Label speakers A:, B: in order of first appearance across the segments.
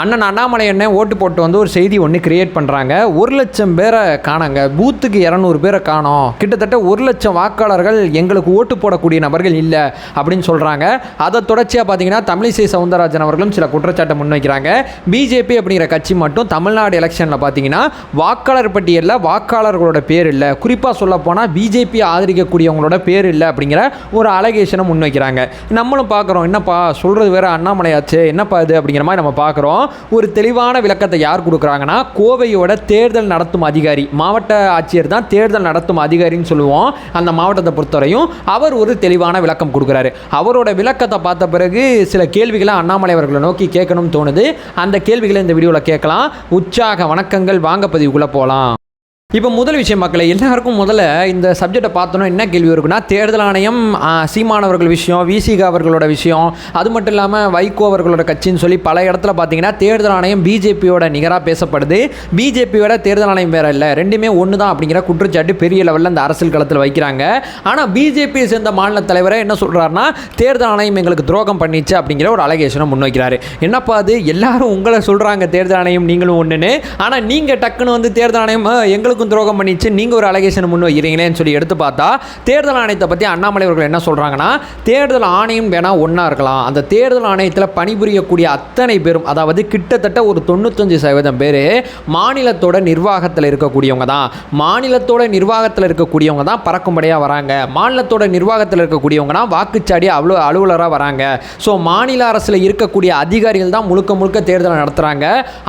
A: அண்ணன் அண்ணாமலை அண்ணன் ஓட்டு போட்டு வந்து ஒரு செய்தி ஒன்று கிரியேட் பண்ணுறாங்க ஒரு லட்சம் பேரை காணாங்க. பூத்துக்கு இரநூறு பேரை காணோம். கிட்டத்தட்ட ஒரு லட்சம் வாக்காளர்கள் எங்களுக்கு ஓட்டு போடக்கூடிய நபர்கள் இல்லை அப்படின்னு சொல்கிறாங்க அதை தொடர்ச்சியாக பார்த்தீங்கன்னா தமிழிசை சவுந்தரராஜன் அவர்களும் சில குற்றச்சாட்டை முன்வைக்கிறாங்க. பிஜேபி அப்படிங்கிற கட்சி மட்டும் தமிழ்நாடு எலெக்ஷனில் பார்த்தீங்கன்னா வாக்காளர் பட்டியலில் வாக்காளர்களோட பேர் இல்லை. குறிப்பாக சொல்ல போனால் பிஜேபி ஆதரிக்கக்கூடியவங்களோட பேர் இல்லை அப்படிங்கிற ஒரு அலகேஷனை முன்வைக்கிறாங்க. நம்மளும் பார்க்குறோம் என்னப்பா சொல்கிறது வேறு அண்ணாமலையாச்சு. என்னப்பா இது அப்படிங்கிற மாதிரி நம்ம பார்க்குறோம் ஒரு தெளிவான விளக்கத்தை யார் கொடுக்குறாங்கன்னா கோவையோட தேர்தல் நடத்தும் அதிகாரி. மாவட்ட ஆட்சியர் தான் தேர்தல் நடத்தும் அதிகாரின்னு சொல்லுவோம் அந்த மாவட்டத்தை பொறுத்தவரையும். அவர் ஒரு தெளிவான விளக்கம் கொடுக்குறாரு. அவரோட விளக்கத்தை பார்த்த பிறகு சில கேள்விகளை அண்ணாமலை அவர்களை நோக்கி கேட்கணும்னு தோணுது. அந்த கேள்விகளை இந்த வீடியோவில் கேட்கலாம். உற்சாக வணக்கங்கள். வாங்க பதிவுக்குள்ளே போகலாம். இப்போ முதல் விஷயம் மக்களை எல்லாருக்கும் முதல்ல இந்த சப்ஜெக்டை பார்த்தோன்னா என்ன கேள்வி இருக்குன்னா தேர்தல் ஆணையம் சீமானவர்கள் விஷயம் விசிக அவர்களோட விஷயம் அது மட்டும் இல்லாமல் வைகோ அவர்களோட கட்சின்னு சொல்லி பல இடத்துல பார்த்தீங்கன்னா தேர்தல் ஆணையம் பிஜேபியோட நிகராக பேசப்படுது. பிஜேபியோட தேர்தல் ஆணையம் வேற இல்லை. ரெண்டுமே ஒன்று தான் அப்படிங்கிற குற்றச்சாட்டு பெரிய லெவலில் இந்த அரசியல் களத்தில் வைக்கிறாங்க. ஆனால் பிஜேபியை சேர்ந்த மாநில தலைவரை என்ன சொல்கிறாருன்னா தேர்தல் ஆணையம் எங்களுக்கு துரோகம் பண்ணிச்சு அப்படிங்கிற ஒரு அலகேஷனை முன்வைக்கிறாரு. என்னப்பா அது? எல்லாரும் உங்களை சொல்கிறாங்க தேர்தல் ஆணையம் நீங்களும் ஒன்றுன்னு ஆனால் நீங்கள் டக்குன்னு வந்து தேர்தல் ஆணையம் எங்களுக்கு மக்களுக்கும் துரோகம் பண்ணிச்சு நீங்கள் ஒரு அலகேஷனை முன் வைக்கிறீங்களேன்னு சொல்லி எடுத்து பார்த்தா தேர்தல் ஆணையத்தை பற்றி அண்ணாமலை அவர்கள் என்ன சொல்கிறாங்கன்னா தேர்தல் ஆணையம் வேணால் ஒன்றா இருக்கலாம். அந்த தேர்தல் ஆணையத்தில் பணிபுரியக்கூடிய அத்தனை பேரும் அதாவது கிட்டத்தட்ட ஒரு தொண்ணூத்தஞ்சு சதவீதம் பேர் மாநிலத்தோட நிர்வாகத்தில் இருக்கக்கூடியவங்க தான். மாநிலத்தோட நிர்வாகத்தில் இருக்கக்கூடியவங்க தான் பறக்கும்படியாக வராங்க. மாநிலத்தோட நிர்வாகத்தில் இருக்கக்கூடியவங்க தான் வாக்குச்சாடி அவ்வளோ அலுவலராக வராங்க. ஸோ மாநில அரசில் இருக்கக்கூடிய அதிகாரிகள் தான் முழுக்க முழுக்க தேர்தலை நடத்துகிறாங்க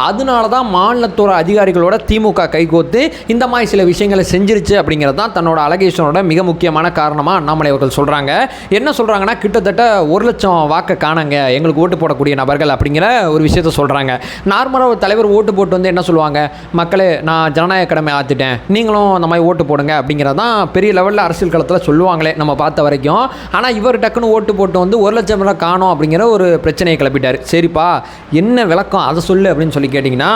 A: அதனால தான் மாநிலத்தோட அதிகாரிகளோட திமுக கைகோத்து இந்த இந்த மாதிரி சில விஷயங்களை செஞ்சிருச்சு அப்படிங்கிறது தான் தன்னோட அலகேஷனோட மிக முக்கியமான காரணமாக அண்ணாமலை அவர்கள் சொல்கிறாங்க என்ன சொல்கிறாங்கன்னா கிட்டத்தட்ட ஒரு லட்சம் வாக்கை காணாங்க. எங்களுக்கு ஓட்டு போடக்கூடிய நபர்கள் அப்படிங்கிற ஒரு விஷயத்த சொல்கிறாங்க நார்மலாக ஒரு தலைவர் ஓட்டு போட்டு வந்து என்ன சொல்லுவாங்க? மக்களே நான் ஜனநாயக கடமை ஆற்றிட்டேன் நீங்களும் அந்த மாதிரி ஓட்டு போடுங்க அப்படிங்கிறது தான் பெரிய லெவலில் அரசியல் களத்தில் சொல்லுவாங்களே நம்ம பார்த்த வரைக்கும். ஆனால் இவர் டக்குன்னு ஓட்டு போட்டு வந்து ஒரு லட்சம் ரூபா காணும் அப்படிங்கிற ஒரு பிரச்சனையை கிளப்பிட்டார். சரிப்பா என்ன விளக்கம்? அதை சொல்லு அப்படின்னு சொல்லி கேட்டிங்கன்னா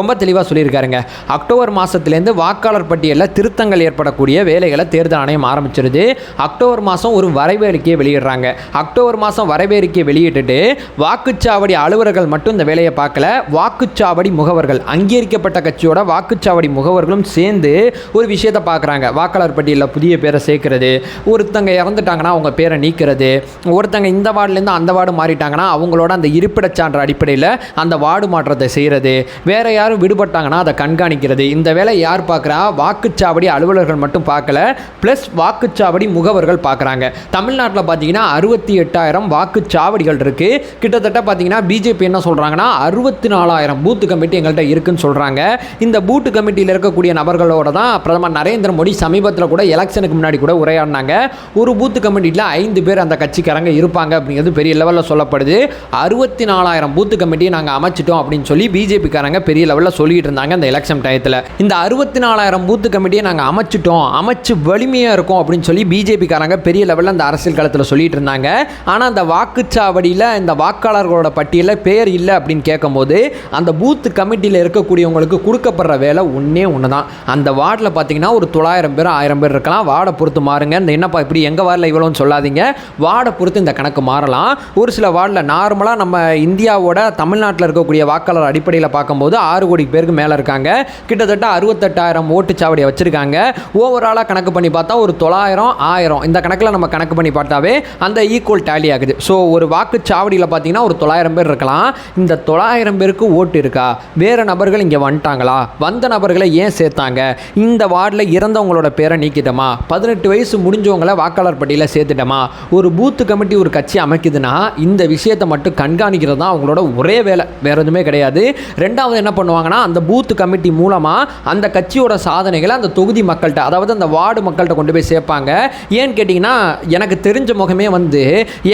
A: ரொம்ப தெளிவாக சொல்லியிருக்காருங்க. அக்டோபர் மாதத்துலேருந்து வாக்காளர் பட்டியலில் திருத்தங்கள் ஏற்படக்கூடிய வேலைகளை தேர்தல் ஆணையம் ஆரம்பிச்சிருது. அக்டோபர் மாதம் ஒரு வரைவு அறிக்கையை வெளியிடுறாங்க. அக்டோபர் மாதம் வரைவு அறிக்கையை வெளியிட்டுட்டு வாக்குச்சாவடி அலுவலர்கள் மட்டும் இந்த வேலையை பார்க்கல. வாக்குச்சாவடி முகவர்கள் அங்கீகரிக்கப்பட்ட கட்சியோட வாக்குச்சாவடி முகவர்களும் சேர்ந்து ஒரு விஷயத்தை பார்க்குறாங்க. வாக்காளர் பட்டியலில் புதிய பேரை சேர்க்கறது ஒருத்தங்க இறந்துட்டாங்கன்னா அவங்க பேரை நீக்கிறது ஒருத்தங்க இந்த வார்டுலேருந்து அந்த வார்டு மாறிட்டாங்கன்னா அவங்களோட அந்த இருப்பிடச் சான்று அடிப்படையில் அந்த வார்டு மாற்றத்தை செய்கிறது. வேறு யாரும் விடுபட்டாங்கன்னா அதை கண்காணிக்கிறது. இந்த வேலை யார் பார்க்குறான் வாக்குச்சாவடி அலுவலர்கள் மட்டும் பார்க்கல. ப்ளஸ் வாக்குச்சாவடி முகவர்கள் பார்க்குறாங்க. தமிழ்நாட்டில் பார்த்தீங்கன்னா அறுபத்தி எட்டாயிரம் வாக்குச்சாவடிகள் இருக்குது கிட்டத்தட்ட பார்த்தீங்கன்னா பிஜேபி என்ன சொல்கிறாங்கன்னா அறுபத்தி நாலாயிரம் பூத்து கமிட்டி எங்கள்கிட்ட இருக்குன்னு சொல்கிறாங்க இந்த பூத்து கமிட்டியில் இருக்கக்கூடிய நபர்களோட தான் பிரதமர் நரேந்திர மோடி சமீபத்தில் கூட எலெக்ஷனுக்கு முன்னாடி கூட உரையாடினாங்க. ஒரு பூத்து கமிட்டியில் ஐந்து பேர் அந்த கட்சிக்காரங்க இருப்பாங்க அப்படிங்கிறது பெரிய லெவலில் சொல்லப்படுது. அறுபத்தி நாலாயிரம் பூத்து கமிட்டியை நாங்கள் அமைச்சிட்டோம் அப்படின்னு சொல்லி பிஜேபிக்காரங்க பெரிய லெவலில் சொல்லிட்டு இருந்தாங்க அந்த எலெக்ஷன் டயத்தில். இந்த அறுபத்தி நாலாயிரம் பூத்து கமிட்டியை நாங்கள் அமைச்சிட்டோம். அமைச்சு வலிமையாக இருக்கும் அப்படின்னு சொல்லி பிஜேபிக்காரங்க பெரிய லெவலில் அந்த அரசியல் களத்தில் சொல்லிட்டு இருந்தாங்க. ஆனால் அந்த வாக்குச்சாவடியில் இந்த வாக்காளர்களோட பட்டியலில் பேர் இல்லை அப்படின்னு கேட்கும்போது அந்த பூத்து கமிட்டியில் இருக்கக்கூடியவங்களுக்கு கொடுக்கப்படுற வேலை ஒன்றே ஒன்று தான் அந்த வார்டில் பார்த்தீங்கன்னா ஒரு தொள்ளாயிரம் பேர் ஆயிரம் பேர் இருக்கலாம். வார்டை பொறுத்து மாறுங்க. இந்த என்னப்பா இப்படி எங்கள் வார்டில் இவ்வளோன்னு சொல்லாதீங்க. வார்டை பொறுத்து இந்த கணக்கு மாறலாம். ஒரு சில வார்டில் நார்மலாக நம்ம இந்தியாவோட தமிழ்நாட்டில் இருக்கக்கூடிய வாக்காளர் அடிப்படையில் பார்க்கும்போது ஆறு கோடி பேருக்கு மேலே இருக்காங்க. கிட்டத்தட்ட அறுபத்தெட்டாயிரம் ஓட்டுச்சாவடியை வச்சுருக்காங்க. ஓவராலாக கணக்கு பண்ணி பார்த்தா ஒரு தொள்ளாயிரம் ஆயிரம். இந்த கணக்கில் நம்ம கணக்கு பண்ணி பார்த்தாவே அந்த ஈக்குவல் டேலி ஆகுது. ஸோ ஒரு வாக்குச்சாவடியில் பார்த்தீங்கன்னா ஒரு தொள்ளாயிரம் பேர் இருக்கலாம். இந்த தொள்ளாயிரம் பேருக்கு ஓட்டு இருக்கா? வேறு நபர்கள் இங்கே வந்துட்டாங்களா? வந்த நபர்களை ஏன் சேர்த்தாங்க? இந்த வார்டில் இறந்தவங்களோட பேரை நீக்கிட்டோமா? பதினெட்டு வயசு முடிஞ்சவங்களை வாக்காளர் பட்டியலில் சேர்த்துட்டோமா? ஒரு பூத்து கமிட்டி ஒரு கட்சி அமைக்குதுன்னா இந்த விஷயத்தை மட்டும் கண்காணிக்கிறது தான் அவங்களோட ஒரே வேலை. வேற எதுவுமே கிடையாது. ரெண்டாவது என்ன பண்ணுவாங்கன்னா அந்த பூத்து கமிட்டி மூலமாக அந்த கட்சி கட்சியோட சாதனைகளை அந்த தொகுதி மக்கள்கிட்ட அதாவது அந்த வார்டு மக்கள்கிட்ட கொண்டு போய் சேர்ப்பாங்க. ஏன்னு கேட்டிங்கன்னா எனக்கு தெரிஞ்ச முகமே வந்து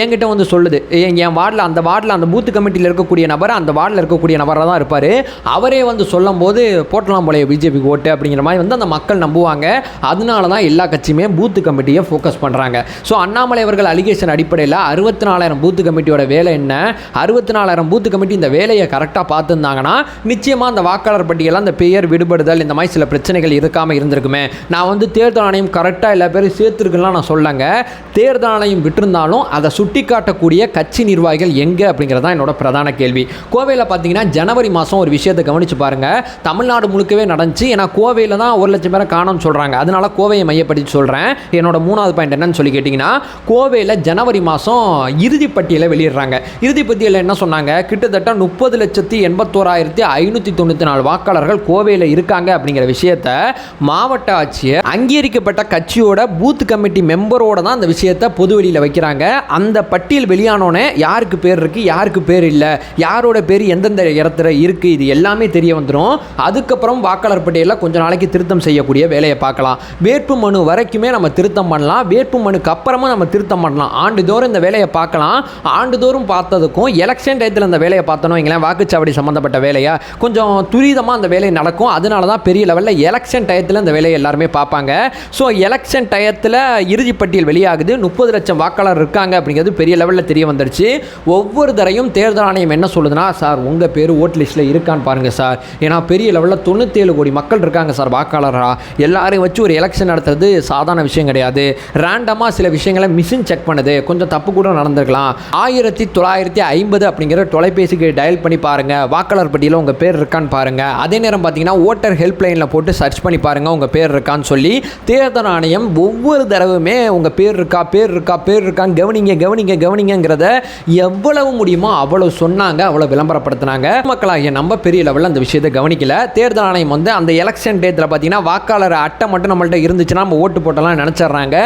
A: என்கிட்ட வந்து சொல்லுது. என் என் வார்டில் அந்த வார்டில் அந்த பூத்து கமிட்டியில் இருக்கக்கூடிய நபர் அந்த வார்டில் இருக்கக்கூடிய நபராக தான் இருப்பார். அவரே வந்து சொல்லும் போது போட்டலாம் போலைய பிஜேபிக்கு ஓட்டு அப்படிங்கிற மாதிரி வந்து அந்த மக்கள் நம்புவாங்க. அதனால தான் எல்லா கட்சியுமே பூத்து கமிட்டியை ஃபோக்கஸ் பண்ணுறாங்க ஸோ அண்ணாமலை அவர்கள் அலிகேஷன் அடிப்படையில் அறுபத்தி நாலாயிரம் பூத்து கமிட்டியோட வேலை என்ன? அறுபத்தி நாலாயிரம் பூத்து கமிட்டி இந்த வேலையை கரெக்டாக பார்த்துருந்தாங்கன்னா நிச்சயமாக அந்த வாக்காளர் பட்டியலில் அந்த பெயர் விடுபடுதல் இந்த மாதிரி சில பிரச்சனைகள் இருக்காமல் இருந்திருக்குமே. நான் வந்து தேர்தல் ஆணையம் கரெக்டாக எல்லா பேரும் சேர்த்துருக்குலாம் நான் சொல்லங்க தேர்தல் ஆணையம் விட்டிருந்தாலும் அதை சுட்டி காட்டக்கூடிய கட்சி நிர்வாகிகள் எங்கே அப்படிங்கிறது தான் என்னோட பிரதான கேள்வி. கோவையில் பார்த்தீங்கன்னா ஜனவரி மாதம் ஒரு விஷயத்தை கவனித்து பாருங்கள் தமிழ்நாடு முழுக்கவே நடந்துச்சு. ஏன்னா கோவையில் தான் ஒரு லட்சம் பேரை காணும்னு சொல்கிறாங்க அதனால கோவையை மையப்படுத்தி சொல்கிறேன் என்னோட மூணாவது பாயிண்ட் என்னன்னு சொல்லி கேட்டிங்கன்னா கோவையில் ஜனவரி மாதம் இறுதி பட்டியலை வெளியிடுறாங்க. இறுதி பட்டியலில் என்ன சொன்னாங்க? கிட்டத்தட்ட முப்பது லட்சத்தி எண்பத்தோராயிரத்தி ஐநூற்றி தொண்ணூற்றி நாலு வாக்காளர்கள் கோவையில் இருக்காங்க அப்படிங்கிற விஷயம் விஷயத்த மாவட்ட ஆட்சியர் அங்கீகரிக்கப்பட்ட கட்சியோட பூத் கமிட்டி மெம்பரோட தான் அந்த விஷயத்தை பொது வெளியில் வைக்கிறாங்க. அந்த பட்டியல் வெளியானோடனே யாருக்கு பேர் இருக்குது யாருக்கு பேர் இல்லை யாரோட பேர் எந்தெந்த இடத்துல இருக்குது இது எல்லாமே தெரிய வந்துடும் அதுக்கப்புறம் வாக்காளர் பட்டியலில் கொஞ்ச நாளைக்கு திருத்தம் செய்யக்கூடிய வேலையை பார்க்கலாம். வேட்பு மனு வரைக்குமே நம்ம திருத்தம் பண்ணலாம். வேட்பு மனுக்கு அப்புறமா நம்ம திருத்தம் பண்ணலாம். ஆண்டுதோறும் இந்த வேலையை பார்க்கலாம். ஆண்டுதோறும் பார்த்ததுக்கும் எலெக்ஷன் டயத்தில் இந்த வேலையை பார்த்தோம் வைங்களேன் வாக்குச்சாவடி சம்மந்தப்பட்ட வேலையை? கொஞ்சம் துரிதமாக அந்த வேலை நடக்கும். அதனால தான் பெரிய லெவலில் எலெக்ஷன் டயத்தில் இந்த வேலையை எல்லாருமே பார்ப்பாங்க. ஸோ எலெக்ஷன் டயத்தில் இறுதிப்பட்டியல் வெளியாகுது. முப்பது லட்சம் வாக்காளர் இருக்காங்க அப்படிங்கிறது பெரிய லெவலில் தெரிய வந்துடுச்சு ஒவ்வொரு தரையும் தேர்தல் ஆணையம் என்ன சொல்லுதுன்னா சார் உங்கள் பேர் ஓட் லிஸ்ட்டில் இருக்கான்னு பாருங்கள் சார். ஏன்னா பெரிய லெவலில் தொண்ணூற்றேழு கோடி மக்கள் இருக்காங்க சார் வாக்காளராக எல்லாரையும் வச்சு ஒரு எலெக்ஷன் நடத்துறது சாதாரண விஷயம் கிடையாது. ரேண்டமாக சில விஷயங்களை மிஷின் செக் பண்ணுது. கொஞ்சம் தப்பு கூட நடந்திருக்கலாம். ஆயிரத்தி தொள்ளாயிரத்தி ஐம்பது அப்படிங்கிற தொலைபேசிக்கு டயல் பண்ணி பாருங்கள் வாக்காளர் பட்டியலில் உங்கள் பேர் இருக்கான்னு பாருங்கள் அதே நேரம் பார்த்தீங்கன்னா ஓட்டர் ஹெல்ப்லைனில் போட்டு சர்ச் பண்ணி பாருங்கள் உங்கள் பேர் இருக்கான்னு சொல்லி. தேர்தல் ஆணையம் ஒவ்வொரு தடவுமே உங்கள் பேர் இருக்கா பேர் இருக்கா பேர் இருக்கான்னு கவனிங்க கவனிங்க கவனிங்கிறத எவ்வளவு முடியுமோ அவ்வளோ சொன்னாங்க அவ்வளோ விளம்பரப்படுத்தினாங்க. மக்களாகிய நம்ம பெரிய லெவலில் அந்த விஷயத்தை கவனிக்கல. தேர்தல் ஆணையம் வந்து அந்த எலெக்ஷன் டேத்தில் பார்த்தீங்கன்னா வாக்காளர் அட்டை மட்டும் நம்மள்ட்ட இருந்துச்சுன்னா நம்ம ஓட்டு போட்டலாம் நினச்சிட்றாங்க.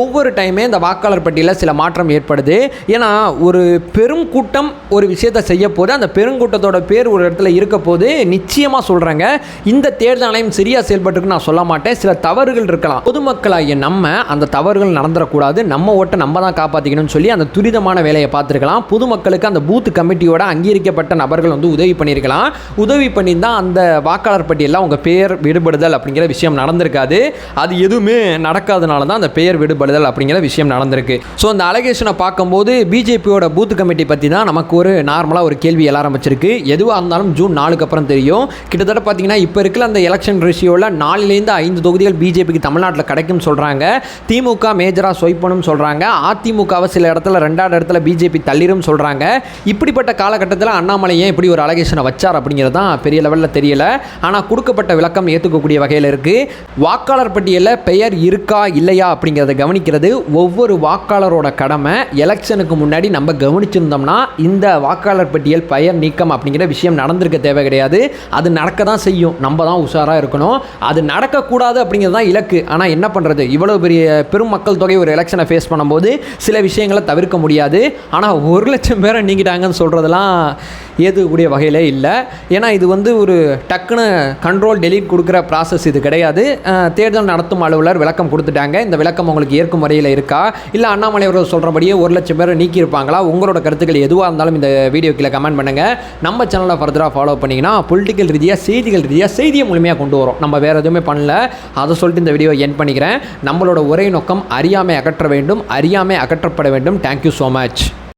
A: ஒவ்வொரு டைமே இந்த வாக்காளர் பட்டியலில் சில மாற்றம் ஏற்படுது. ஏன்னா ஒரு பெரும் கூட்டம் ஒரு விஷயத்தை செய்ய போது அந்த பெருங்கூட்டத்தோட பேர் ஒரு இடத்துல இருக்க போது நிச்சயமாக சொல்கிறாங்க இந்த தேர்தல் ஆணையம் சரியாக செயல்பட்டுருக்கு நான் சொல்ல மாட்டேன். சில தவறுகள் இருக்கலாம். பொதுமக்களாகிய நம்ம அந்த தவறுகள் நடந்துடக்கூடாது. நம்ம ஓட்டை நம்ம தான் காப்பாற்றிக்கணும்னு சொல்லி அந்த துரிதமான வேலையை பார்த்துருக்கலாம். பொதுமக்களுக்கு அந்த பூத் கமிட்டியோட அங்கீகரிக்கப்பட்ட நபர்கள் வந்து உதவி பண்ணியிருக்கலாம். உதவி பண்ணி தான் அந்த வாக்காளர் பட்டியலில் உங்கள் பெயர் விடுபடுதல் அப்படிங்கிற விஷயம் நடந்திருக்காது. அது எதுவுமே நடக்காதனால தான் அந்த பெயர் விடுபடுதல் அப்படிங்கிற விஷயம் நடந்திருக்கு. ஸோ அந்த அலகேஷனை பார்க்கும்போது பிஜேபியோட பூத் கமிட்டி பற்றி தான் நமக்கு ஒரு நார்மலாக ஒரு கேள்வி எழ ஆரம்பிச்சிருக்கு. எதுவாக இருந்தாலும் ஜூன் நாலுக்கு அப்புறம் தெரியும். கிட்டத்தட்ட பார்த்தீங்கன்னா இப்போ இருக்கிற அந்த எலெக்ஷன் ரேஷியோவில் நாலுலேருந்து ஐந்து தொகுதிகள் பிஜேபிக்கு தமிழ்நாட்டில் கிடைக்கும்னு சொல்கிறாங்க திமுக மேஜராக சொய்ப்பனும் சொல்கிறாங்க அதிமுகவை சில இடத்துல ரெண்டாவது இடத்துல பிஜேபி தள்ளிரும் சொல்கிறாங்க இப்படிப்பட்ட காலகட்டத்தில் அண்ணாமலை ஏன் இப்படி ஒரு அலகேஷனை வச்சார் அப்படிங்கிறது தான் பெரிய லெவலில் தெரியல. ஆனால் கொடுக்கப்பட்ட விளக்கம் ஏற்றுக்கக்கூடிய வகையில் இருக்குது வாக்காளர் பட்டியலில் பெயர் இருக்கா இல்லையா அப்படிங்கிறத கவனிக்கிறது ஒவ்வொரு வாக்காளரோட கடமை. எலெக்ஷனுக்கு முன்னாடி நம்ம கவனிச்சிருந்தோம்னா இந்த வாக்காளர் பட்டியல் பெயர் நீக்கம் அப்படிங்கிற விஷயம் நடந்திருக்க தேவை கிடையாது. அது நடக்க தான் செய்யும். நம்ம தான் உஷாராக இருக்கணும். அது நடக்கக்கூடாது அப்படிங்கிறது தான் இலக்கு. ஆனால் என்ன பண்ணுறது இவ்வளோ பெரிய பெரும் மக்கள் தொகை ஒரு எலெக்ஷனை ஃபேஸ் பண்ணும்போது சில விஷயங்களை தவிர்க்க முடியாது. ஆனால் ஒரு லட்சம் பேரை நீங்கிட்டாங்கன்னு சொல்கிறதெல்லாம் ஏற்றுக்கக்கூடிய வகையிலே இல்லை. ஏன்னா இது வந்து ஒரு டக்குன்னு கண்ட்ரோல் டெலிட் கொடுக்குற ப்ராசஸ் இது கிடையாது. தேர்தல் நடத்தும் அலுவலர் விளக்கம் கொடுத்துட்டாங்க. இந்த விளக்கம் உங்களுக்கு ஏற்கும் முறையில் இருக்கா? இல்லை அண்ணாமலை அவர்கள் சொல்கிறபடியே ஒரு லட்சம் பேரை நீக்கியிருப்பாங்களா? உங்களோட கருத்துக்கள் எதுவாக இருந்தாலும் இந்த வீடியோ கீழே கமெண்ட் பண்ணுங்கள் நம்ம சேனலை ஃபர்தராக ஃபாலோ பண்ணிங்கன்னா பொலிட்டிக்கல் ரீதியாக செய்திகள் ரீதியாக செய்தியை முழுமையாக கொண்டு வரும். நம்ம வேறு எதுவுமே பண்ணல. அதை சொல்லிட்டு இந்த வீடியோ என் பண்ணிக்கிறேன். நம்மளோட ஒரே நோக்கம் அறியாமை அகற்ற வேண்டும். அறியாமை அகற்றப்பட வேண்டும். Thank you so much